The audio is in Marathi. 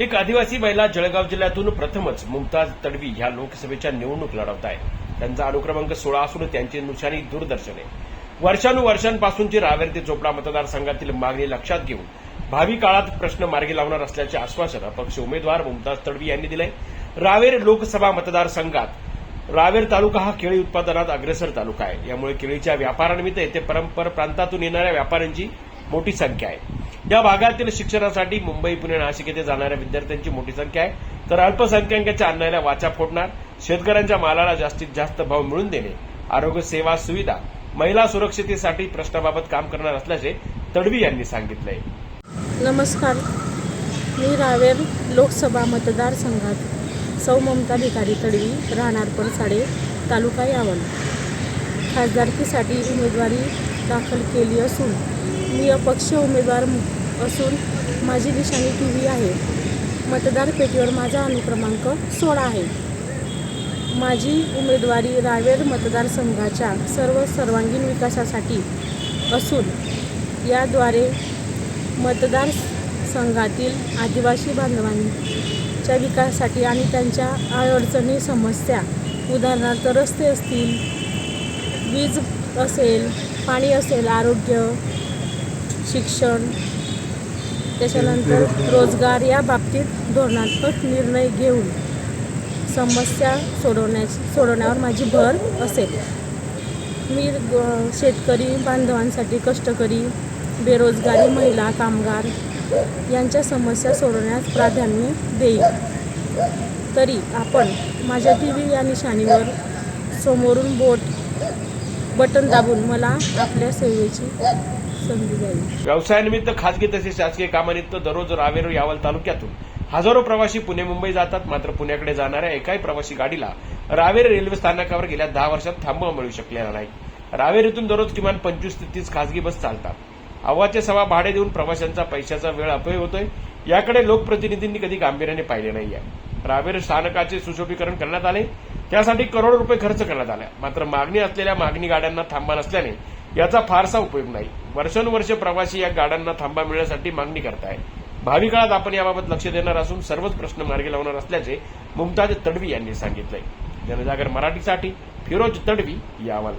एक आदिवासी महिला जळगाव जिल्ह्यातून प्रथमच मुमताज तडवी ह्या लोकसभेच्या निवडणूक लढवत आहे त्यांचा अनुक्रमांक सोळा असून त्यांची निशाणी दूरदर्शन आहे. वर्षानुवर्षांपासूनची रावेर ते चोपडा मतदारसंघातील मागणी लक्षात घेऊन भावी काळात प्रश्न मार्गी लावणार असल्याचे आश्वासन अपक्ष उमेदवार मुमताज तडवी यांनी दिले रावेर लोकसभा मतदारसंघात रावेर तालुका हा केळी उत्पादनात अग्रेसर तालुका आहे. यामुळे केळीच्या व्यापारानिमित्त येथे परंपर प्रांतातून येणाऱ्या व्यापाऱ्यांची मोठी संख्या आहे. या भागातील शिक्षणासाठी मुंबई पुणे नाशिक येथे जाणाऱ्या विद्यार्थ्यांची मोठी संख्या आहे. तर अल्पसंख्याकांच्या अन्नाला वाचा फोडणार शेतकऱ्यांच्या मालाला जास्तीत जास्त भाव मिळून देणे आरोग्य सेवा सुविधा महिला सुरक्षितेसाठी प्रश्नाबाबत काम करणार असल्याचे तडवी यांनी सांगितलंय नमस्कार. मी रावेर लोकसभा मतदारसंघात सौ ममता भिकारी तडवी राहणार परसाडे तालुका यावल. खासदारकीसाठी उमेदवारी दाखल केली असून मी अपक्ष उमेदवार असून माझी निशाणी टी व्ही आहे. मतदार पेटीवर माझा अनुक्रमांक सोळा आहे. माझी उमेदवारी रावेर मतदारसंघाच्या सर्व सर्वांगीण विकासासाठी असून याद्वारे मतदार संघातील आदिवासी बांधवांच्या विकासासाठी आणि त्यांच्या अडचणी समस्या उदाहरणार्थ रस्ते असतील वीज असेल पाणी असेल आरोग्य शिक्षण त्याच्यानंतर रोजगार या बाबतीत धोरणात्मक निर्णय घेऊन समस्या सोडवण्या सोडवण्यावर माझी भर असेल. मी ग- शेतकरी बांधवांसाठी कष्टकरी बेरोजगारी महिला कामगार यांच्या समस्या सोडवण्यास प्राधान्य देईल. तरी आपण माझ्या टी व्ही या निशाणीवर समोरून बोट बटन दाबून मला आपल्या सेवेची संधी व्यवसायानिमित्त खासगी तसेच शासकीय कामानिमित्त दररोज रावेर यावल तालुक्यातून हजारो प्रवासी पुणे मुंबई जातात. मात्र पुण्याकडे जाणाऱ्या एकाही प्रवासी गाडीला रावेर रेल्वे स्थानकावर गेल्या दहा वर्षात थांबवा मिळू शकलेला नाही. रावेर इथून दररोज किमान पंचवीस ते तीस खासगी बस चालतात. अव्वाचे सवा भाडे देऊन प्रवाशांचा पैशाचा वेळ अपव्यय होतोय. याकडे लोकप्रतिनिधींनी कधी गांभीर्याने पाहिले नाहीये. रावेर स्थानकाचे सुशोभीकरण करण्यात आले. त्यासाठी करोडो रुपये खर्च करण्यात आला. मात्र मागणी असलेल्या मागणी गाड्यांना थांबा नसल्याने याचा फारसा उपयोग नाही. वर्षानुवर्ष प्रवासी या गाड्यांना थांबा मिळण्यासाठी मागणी करताय. भावी काळात आपण याबाबत लक्ष देणार असून सर्वच प्रश्न मार्गी लावणार असल्याचे मुमताज तडवी यांनी सांगितलंय. जनजागर मराठीसाठी फिरोज तडवी यावल.